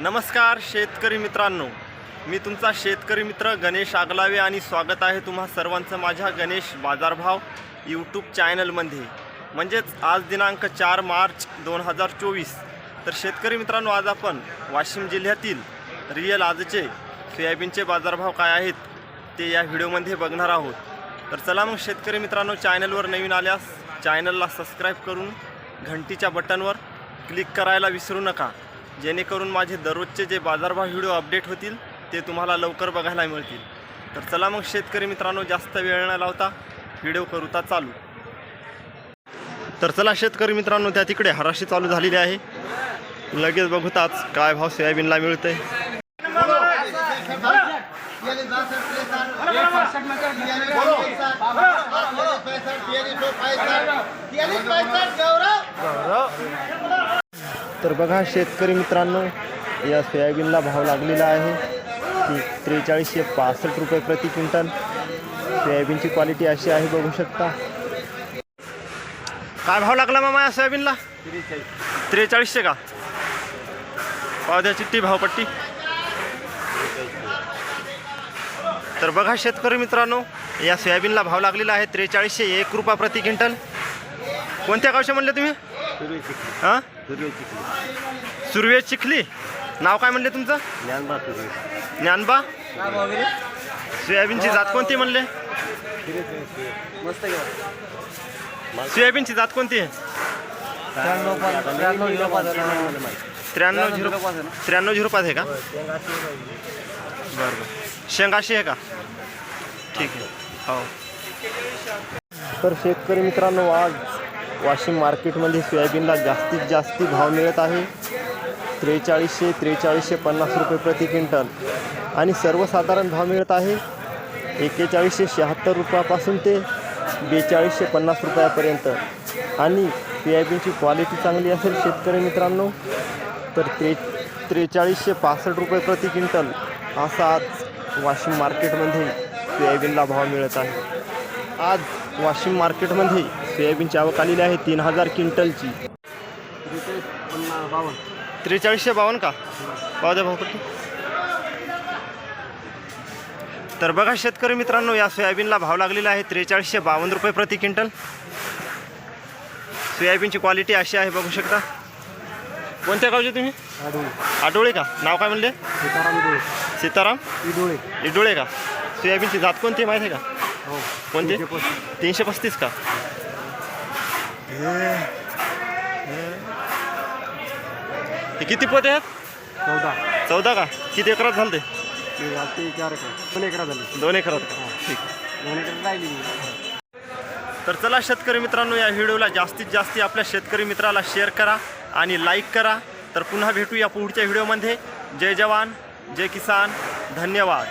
नमस्कार शेतकरी मित्रांनो. मी तुमचा शेतकरी मित्र गणेश आगलावे आणि स्वागत आहे तुम्हा सर्वांचं माझ्या गणेश बाजारभाव यूट्यूब चॅनलमध्ये. म्हणजेच आज दिनांक चार मार्च दोन हजार चोवीस. तर शेतकरी मित्रांनो आज आपण वाशिम जिल्ह्यातील रियल आजचे सोयाबीनचे बाजारभाव काय आहेत ते या व्हिडिओमध्ये बघणार आहोत. तर चला मग शेतकरी मित्रांनो चॅनलवर नवीन आल्यास चॅनलला सबस्क्राईब करून घंटीच्या बटनवर क्लिक करायला विसरू नका. जेणेकरून माझे दररोजचे जे बाजारभाव व्हिडिओ अपडेट होतील ते तुम्हाला लवकर बघायला मिळतील. तर चला मग शेतकरी मित्रांनो जास्त वेळ न लावता व्हिडिओ करूता चालू. तर चला शेतकरी मित्रांनो त्या तिकडे हराशी चालू झालेली आहे. लगेच बघूताच काय भाव सोयाबीनला मिळतंय. तर बघा शेतकरी मित्रांनो या सोयाबीनला भाव लागलेला आहे. ती त्रेचाळीसशे पासष्ट रुपये प्रति क्विंटल. सोयाबीनची क्वालिटी अशी आहे बघू शकता. काय भाव लागला मामा या सोयाबीनला? त्रेचाळीसशे का? पावद्या चिठ्ठी भावपट्टी तर बघा शेतकरी मित्रांनो या सोयाबीनला भाव लागलेला आहे त्रेचाळीसशे एक रुपया प्रति क्विंटल. कोणत्या गावचे म्हणले तुम्ही? हां? सुरवे चिखली. नाव काय म्हणले तुमचं? ज्ञानबा सोयाबीनची जात कोणती म्हणले? सोयाबीनची जात कोणती? आहे त्र्याण्णव झिरो त्र्याण्णव झिरो पाच आहे का? बरं बरं. शेंगाशी आहे का? ठीक आहे. हो. तर शेतकरी मित्रांनो आज वाशिम मार्केटमध्ये सोयाबीनला जास्तीत जास्ती भाव मिळत आहे. त्रेचाळीसशे त्रेचाळीसशे पन्नास रुपये प्रति क्विंटल. आणि सर्वसाधारण भाव मिळत आहे. एक्केचाळीसशे शहात्तर रुपयापासून ते बेचाळीसशे पन्नास रुपयापर्यंत. आणि सोयाबीनची क्वालिटी चांगली असेल शेतकरी मित्रांनो तर त्रे त्रेचाळीसशे पासष्ट रुपये प्रति क्विंटल असा आज वाशिम मार्केटमध्ये सोयाबीनला भाव मिळत आहे. आज वाशिम मार्केटमध्ये सोयाबीनची आवक आलेली आहे तीन हजार क्विंटलची. त्रेचाळीसशे बावन्न का? द्या भावपट्टी तर बघा शेतकरी मित्रांनो या सोयाबीनला भाव लागलेला आहे त्रेचाळीसशे बावन्न रुपये प्रति क्विंटल. सोयाबीनची क्वालिटी अशी आहे बघू शकता. कोणत्या गावचे तुम्ही? आडोळे का? नाव काय म्हणले? सीताराम. इडोळे. का? सोयाबीनची जात कोणती माहिती आहे का? कोणती? तीनशे पस्तीस का? हे किती पोते आहेत? चौदा. चौदा का? किती एकरात झालं ते ते चार एकर. दोन एकरा झाली. दोन एकरात का? ठीक. दोन एकर राहिली. तर चला शेतकरी मित्रांनो या व्हिडिओला जास्तीत जास्ती आपल्या शेतकरी मित्राला शेअर करा आणि लाईक करा. तर पुन्हा भेटू या पुढच्या व्हिडिओमध्ये. जय जवान जय किसान. धन्यवाद.